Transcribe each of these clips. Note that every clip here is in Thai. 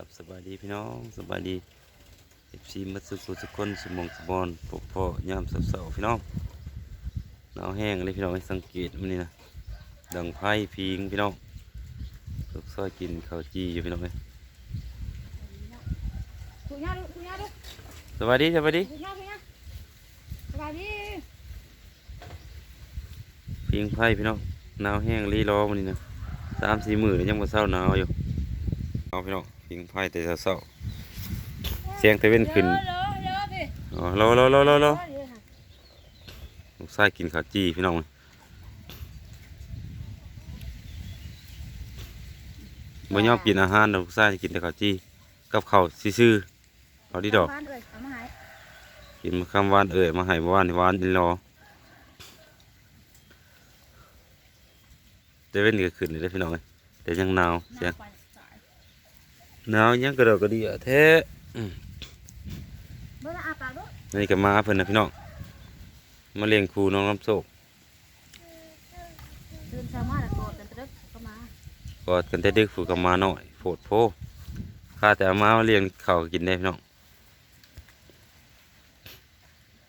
ครับสบายดีพี่น้องสบายดีเอฟซีมัดสุขสุขคนสมองสมบอนปกพ่อยามเสาๆพี่น้องหนาวแห้งเลยพี่น้องให้สังเกตมันนี่นะดังไพ่พิงพี่น้องลูกซอยกินข้าวจีอยู่พี่น้องเอ้ยถูกยาดูถูกยาดูสบายดีสบายดีถูกยาถูกยาสบายดีพิงไพ่พี่น้องหนาวแห้งรีรอมันนี่นะสามสี่มือยังบ่เศร้าหนาวอยู่เอาพี่น้อง พิงไพ่แต่เศร้าเสียงตะเว้นขึ้นอ๋อรอรอรอรอรอลูกชายกินข้าวจีพี่น้องบ่ยอมกินอาหารลูกชายจะกินแต่ข้าวจีกับข้าวซื่อๆเอาดีดอกบ้านเลยเอามาให้กินมาคำหวานเอ่ยมาให้บ่หวานหวานอีรอเดเวนก็ขึ้นเลยเด้พี่น้องเอ้ยแต่ยังหนาวเสียง หนาวยังกระโดดกระเดียแท้อืมเบิ่งอาปากดูนี่ก็มาเพิ่นนะพี่น้องมาเลี้ยงครูน้องน้ำโศกตื่นเช้ามาแล้วโกรธกันตึ๊ดก็มากอดกันแต่ดึกฝึกกันมาหน่อยโผดโพข้าแต่เอามาเลี้ยงข้าวกินได้พี่น้อง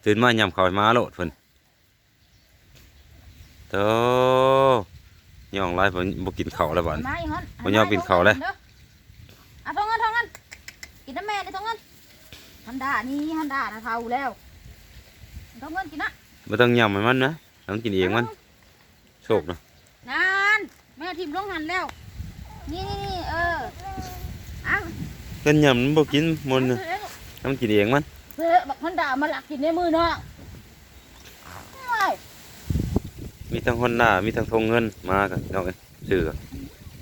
ตื่นมายำข้าวให้มาโลดเพิ่นโตย่องไรเพิ่นบ่กินข้าวแล้วบัดมาอีฮอนบ่ยอมกินข้าวเลย อะท้องเงินท้องเงิน กินน้ำแม่เลยท้องเงินฮันดานี่ฮันดานะเท่าแล้วท้องเงินกินนะบ่ต้องยำให้มันนะต้องกินเองมันโชคนะนานแม่ทิมลงหันแล้ว นี่นี่นี่เอออ้าวเพิ่นยำมันบ่กินมันน่ะต้องกินเองมันเพื่อบักฮันดามาหลักกินในมือเนาะโอ้ยมีทั้งฮอนด้ามีทั้งทงเงินมากันพี่น้องเอ้ยซื้อกัน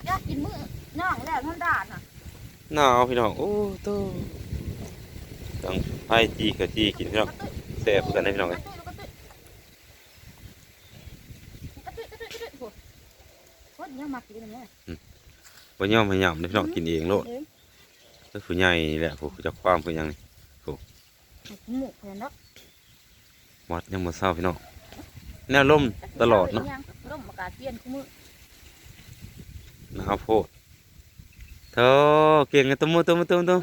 อยากกินมือน่องแล้วฮันดาน่ะ หนาวพี่น้องโอ้โตต้องไผ่จีกับจีกินพี่น้องแซ่บกันนะพี่น้องกเอ้ระยตุ้ยกระตุ้ยกระตุ้ยกระตุ้ยกระตุ้ยโหโหยังมากินอย่างเงี้ยบ่ยอมให้ยำเลยพี่น้องกินเองโลดเองก็ผู้ใหญ่นี่แหละผู้จะความผู้หยังนี่ให้กินหมูแผ่นเนาะวัดยังบ่เศร้าพี่น้องแนวลมตลอดเนาะร่มอากาศเย็นคู่มือหนาวโพด เธอเก่งกันตุ้มตุ้มตุ้มตุ้ม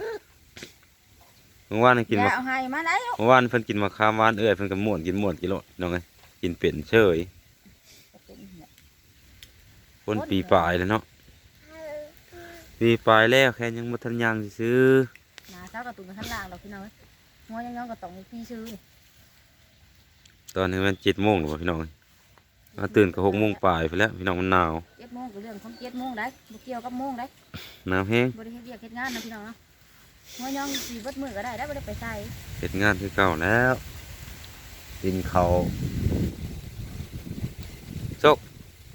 เมื่อวานนี่กินอย่ามาเอาให้มาแล้วเมื่อวานเพิ่นกินมาคามหวานเอ้ยเพิ่นก็ม่วนกินม่วนกินโลดพี่น้องเอ้ยกินเป็นเฉยคนปีปลายแล้วเนาะปีปลายแล้วแค่ยังบ่ทันยังซื้อนาเช้ากระตุ้นกันข้างล่างเราพี่น้องหัวยังยังก็ต้องพี่ซื้อตอนนี้มันเจ็ดโมงหรือเปล่าพี่น้อง มาตื่นก็หกโมงปลายไปแล้วพี่น้องมันหนาวเจ็ดโมงก็เรื่องของเจ็ดโมงได้บ่เกี่ยวกับโมงได้หนาวแห้งบริเฮ็ดเรียกเฮ็ดงานนะพี่น้องเนาะหัวยังสีเบิดมือก็ได้ได้บ่ได้ไปใส่เสร็จงานคือเก่าแล้วกินเขาวโชค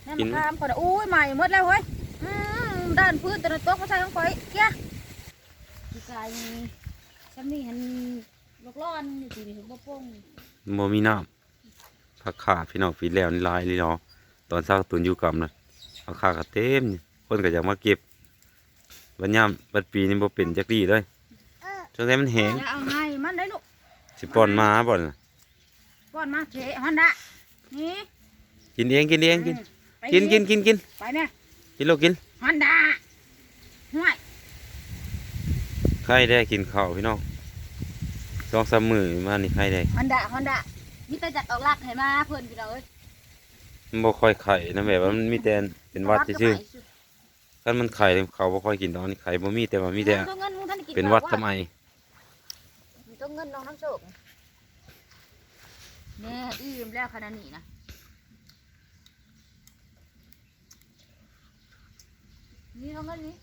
แม่กินมาข้ามคนอุ้ยใหม่หมดแล้วเฮ้ยอืมด้านพื้นแต่ละโต๊ะก็ใส่ของข่อยเกี้ยพี่กายฉันนี่เห็นลูกร้อนอยู่ที่นี่ถึงบ่โป่งโมมีน้ำ ผักขาพี่น้องฟีแล้วนี่ลายนี่เนาะตอนเช้าตุนอยู่กำนะผักขาก็เต็มนี่คนก็อยากมาเก็บบัดยามบัดปีนี่บ่เป็นจักดีเลยช่วงนี้มันแห้งอย่าเอาให้มันได้ลูกสิป้อนหมาบ่น่ะป้อนมาเจ๊ฮันดะนี่กินเองกินเองกินไปกินกินกินกินไปแม่กินลูกกินฮันดะห่วยใครได้กินข้าวพี่น้องสองสามมื้อมานี่ใครได้ฮันดะฮันดะ มีแต่จัดออกลักให้มาเพิ่นพี่น้องเอ้ยมันบ่ค่อยไข่นะแบบว่ามันมีแต่เป็นหวัดซื่อๆคันมันไข่เขาบ่ค่อยกินดอกนี่ไข่บ่มีแต่ว่ามีแต่ตัวเงินมึงท่านได้กินเป็นหวัดทำไมมีตัวเงินน้องน้ำโชคแน่อิ่มแล้วขนาดนี้นะนี่น้องเงินนี่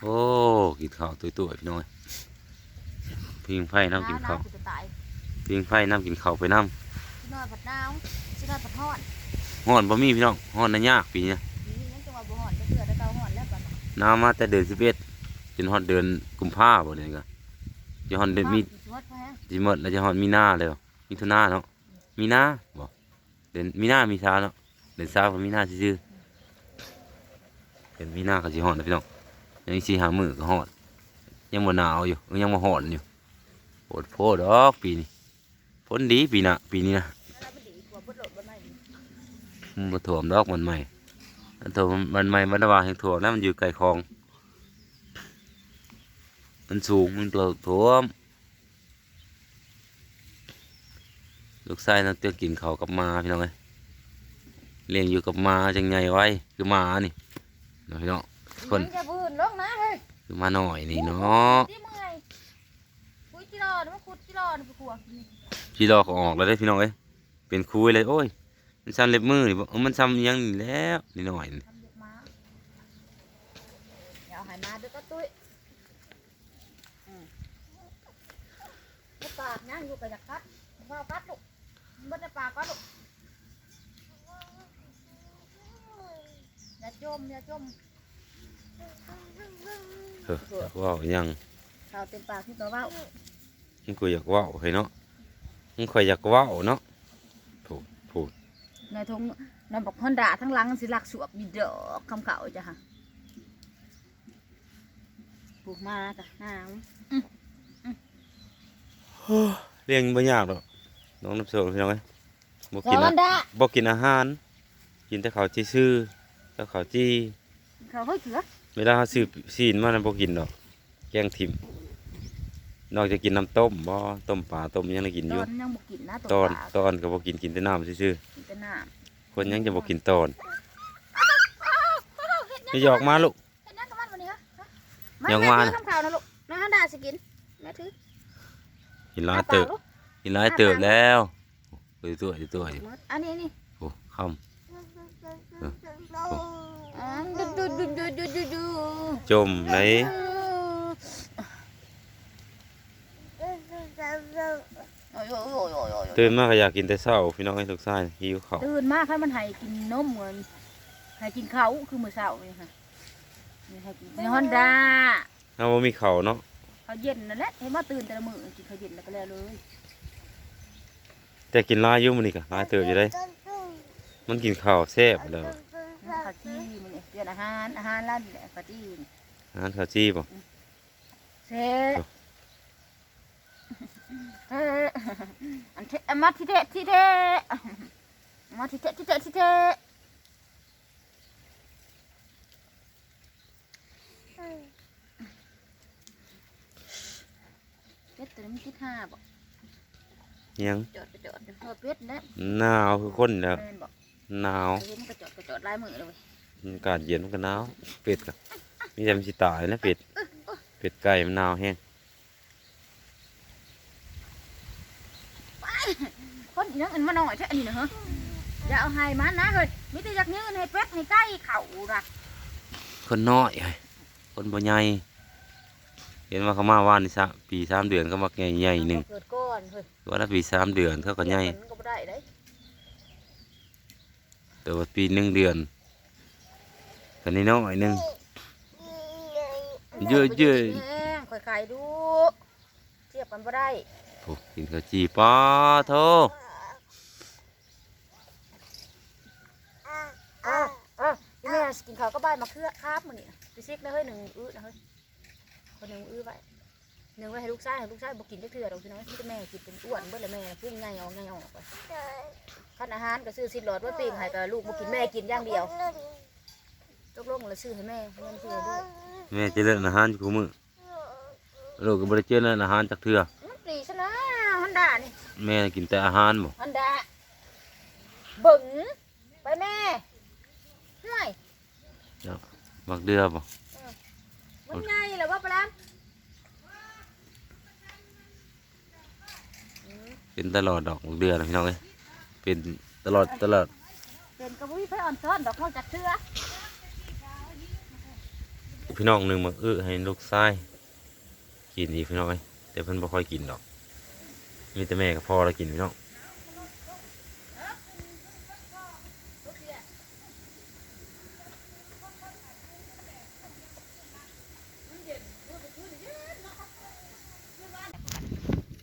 โอ้กินข้าวตุ้ยๆพี่น้อย พิงไผ่น้ำกินข้าวจะตายพิงไผ่น้ำกินข้าวไปน้ชินอยผัดนาวชินอยผัดทอดำฮ้อนบ่มีพี่น้องฮ้อนน่ะยากปีนี้นี่ยังจะว่าบ่หอนจะเกลือได้เตาหอนแล้วกันน้ำมาแต่เดือนสิบเอ็ดจนฮอดเดือนกุมภาบ่เดือนก็จะฮอดเดือนมีสวดแพงสิหมดแล้วจะฮอดมีนาเลยมีทุนาเนาะมีนาบ่เดือนมีนามีชาเนาะเดือนสามก็มีนาซื่อๆเดือนมีนาก็สิฮอดนะพี่น้องยังอีกสี่ห้ามื้อก็ฮอดยังบ่หนาวอยู่ยังบ่ฮ้อนอยู่ โพดโพดดอกปีนี้ฝนดีปีหน่ะปีนี้นะแล้วมันดีกว่าบดโหลดบนไหนมันบ่ท่วมดอกมันใหม่อันโถมันมันไม่มันระหว่างแห่งถ่วมแล้วมันอยู่ไกลคลอง มันสูงมันเกลือท่วมลูกชายนั่นเตือกินเขาวกับหมาพี่น้องเอ้ยเลี้ยงอยู่กับหมาจังไงไว้คือหมานี่เนาะพี่น้องคนมันจะบืนลงนะเฮ้ยคือหมาหน่อยนี่เนาะที่เมื่ อยคุยจิรอดมันคุดจิรอดไปขวบนี่พี่รอเขาออกแล้วได้อพี่น้องเอ้ยเป็นคุยเลยโอ้ย มันซ้ำเล็บมือนี่บ่เอ้ามันซ้ำอิหยังนี่แล้วนี่หน่อยนี่ทำเด็กมาอย่าเอาหายมาด้วยก็ตุ้ยอืมลูกปากย่างอยู่กับอยากกัดว่ากัดลูกมันจะปากกัดลูกอย่าจมอย่าจมเฮ้ออยากเว่าอิหยังข่าวเต็มปากที่ตัวว่ามั นก็อยากว่าวเฮ้ยเนาะมันค่อยอยากว่าวเนาะพูดพูดในทงในบอกฮอนดาทั้งหลังสิลักสวบมีเดอกคำเขาจ้ะค่ะปลูกมาจ้ะหาเลี้ยงบ่ยากดอกน้องน้ำโซพี่น้องเอ้ยบ่เดี๋กินวฮออะนดาบ่กินอาหาร กินแต่ข้าวจีซื่อแต่ข้าวจีเขาเฮ้อยเถือเวลาเราซื้อซีนมาน่ะบ่กินดอกแกงถิ่ม นอกจากกินน้ำต้มบ่ต้มปลาต้มอิหยังได้กินตอยู่อนยังบ่กินนะตตัอวนปลาตอนก็บ่กินกินแต่น้ำซื่อกินแต่น้ๆคนยังจะบ่กินตอนำอย่าหยอกมาลูก เห็นยังกับมันวันนี้ฮะยังมาว่าแม่ถือคำข่าวนะลูกน้องฮันดาสิกินแม่ถือกินหลายเติบกินหลายเติบแล้วโอ้ยตัวอยู่ตัวอยู่อันนี้นี่โอ้คำอ่าดูดูดูดูดูดูดู จมไหนโอ้ยโอ้ยโอ้ยโอ้ยโอ้ย ตื่นมาก็อยากกินแต่เช้าพี่น้องไอ้ลูกชายหิวข้าวตื่นมาค่ะมันให้กินนมเหมือนให้กินข้าวคือมื้อเช้านี่ค่ะนี่ให้กินในฮอนดาถ้าบ่มีข้าวเนาะข้าวเย็นนั่นแหละเห็นว่าตื่นแต่ละมื้อกินข้าวเย็นแล้วก็แล้วเลยแต่กินหลายอยู่มื้อนี้ก็หลายเติบอยู่ได้ มันกินข้าวแซ่บแล้วข้าวจีมันเนี่ยเรียนอาหารอาหารร้านนี่แหละข้าวจีอาหารข้าวจี้บ่เซ่เอ้ออันเทอันมาที่เทที่เทมาที่เทที่เทที่เทเป็ดตัวนี้มันคิดห้าบ่ยังจอดไปจอดเดี๋ยวพอเป็ดนะหนาวคือคนแล้วแม่นบอกหนาวเห็นมันก็จอดก็จอดลายมือเลยเว้ยอากาศเย็นมันก็หนาวเป็ดก็มีแต่มันสิตายนะเป็ดเป็ดไก่มันหนาวแฮง คนอีนังอันมาหน่อยใช่อันนี้นะฮะอย่าเอาให้มันนะเฮ้ยมิแต่อยากยืนให้เป็ดให้ไก่เข่าน่ะคนน้อยเฮ้ยคนบ่ใหญ่เห็นว่าเขามาว่านนี่ซะปีสามเดือนก็มาใหญ่ๆหนึงเกิดก้อนเฮ้ยว่าละปีสามเดือนเขาก็ใหญ่มันก็บ่ได้เด้แต่ว่าปีหนึ่งเดือนก็นิดน้อยหนึงเยอะๆแห้งค่อยไข่ดูเทียบกันบ่ได้ กินข้าวจีป้าโทอะอะอีแม่สิกินข้าวก็บ้านมาเครือคาบมื้อนี้ไปซิกนะเฮ้ยหนึ่งอื้อนะเฮ้ยคนหนึ่งอื้อไว้หนึ่งไว้ให้ลูกชายให้ลูกชายบ่กินจักเทื่อดอกพี่น้อยมีแต่แม่กินเป็นอ้วนเบิดเลยแม่พุ่งใหญ่ออกใหญ่ออกไปคันอาหารก็ซื้อสิหลอดไว้ปิ้งให้กับลูกบ่กินแม่กินอย่างเดียวตกลงแล้วซื้อให้แม่เงินซื้อให้ลูกแม่จะเล่นอาหารอยู่คู่มือลูกก็บ่ได้เจริญอาหารจากเทื่อ นดานี่แม่กินแต่อาหารบ่ฮันดาเบิ่งไปแม่ห่วยมักเดือบ่มันไงเหรอว่าปลามเป็นตลอดดอกมักเดือนะพี่น้องเอ้ยเป็นตลอดตลอดเป็นกระบุยไปอ่อนซ้อนดอกนอกจากเชือพี่น้องหนึงมักอื้อให้ลูกชายกินอีกพี่น้องเอ้ยแต่เพิ่นบ่ค่อยกินดอก มีแต่แม่กับพ่อแล้วกินพี่น้อง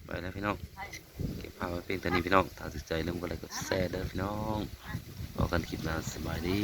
ไปแล้วพี่น้องเก็บภาพไว้เพียงต่นี้พี่น้องถ้าสนใจเรื่องอะไรก็แชร์เด้อพี่น้องพอกันคลิปหน้าสบายดี